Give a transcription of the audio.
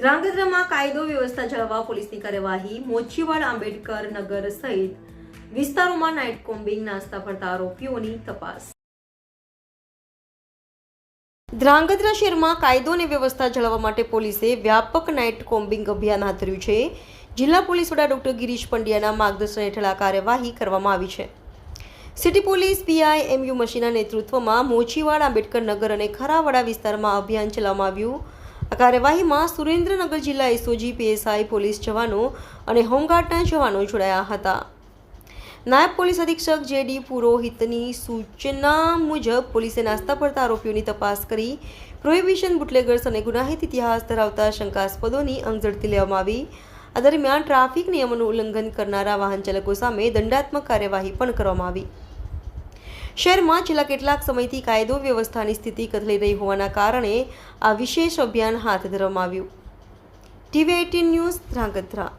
ધ્રાંગધ્રામાં કાયદો વ્યવસ્થા જાળવવા પોલીસની કાર્યવાહી, મોચીવાડ, આંબેડકર નગર સહિત વિસ્તારોમાં નાઇટ કોમ્બિંગ નાસ્તા ફરતા આરોપીઓની તપાસ. ધ્રાંગધ્રા શહેરમાં કાયદો અને વ્યવસ્થા જાળવવા માટે પોલીસે વ્યાપક નાઇટ કોમ્બિંગ અભિયાન હાથ ધર્યું છે. જિલ્લા પોલીસ વડા ડોક્ટર ગિરીશ પંડ્યાના માર્ગદર્શન હેઠળ આ કાર્યવાહી કરવામાં આવી છે. સિટી પોલીસ, પીઆઈ, એમયુ મશીના નેતૃત્વમાં મોચીવાડ, આંબેડકર નગર અને ખરાવાડા વિસ્તારમાં અભિયાન ચલાવવામાં આવ્યું. આ કાર્યવાહીમાં સુરેન્દ્રનગર જિલ્લા એસઓજી, પીએસઆઈ, પોલીસ જવાનો અને હોમગાર્ડના જવાનો જોડાયા હતા. નાયબ પોલીસ અધિક્ષક જે ડી પુરોહિતની સૂચના મુજબ પોલીસે નાસ્તા પડતા આરોપીઓની તપાસ કરી પ્રોહિબિશન, બુટલેગર્સ અને ગુનાહિત ઇતિહાસ ધરાવતા શંકાસ્પદોની અંગઝડતી લેવામાં આવી. આ દરમિયાન ટ્રાફિક નિયમોનું ઉલ્લંઘન કરનારા વાહન ચાલકો સામે દંડાત્મક કાર્યવાહી પણ કરવામાં આવી. શહેરમાં છેલ્લા કેટલાક સમયથી કાયદો વ્યવસ્થાની સ્થિતિ કથળી રહી હોવાના કારણે આ વિશેષ અભિયાન હાથ ધરવામાં આવ્યું. TV eighteen news Dhrangadhra.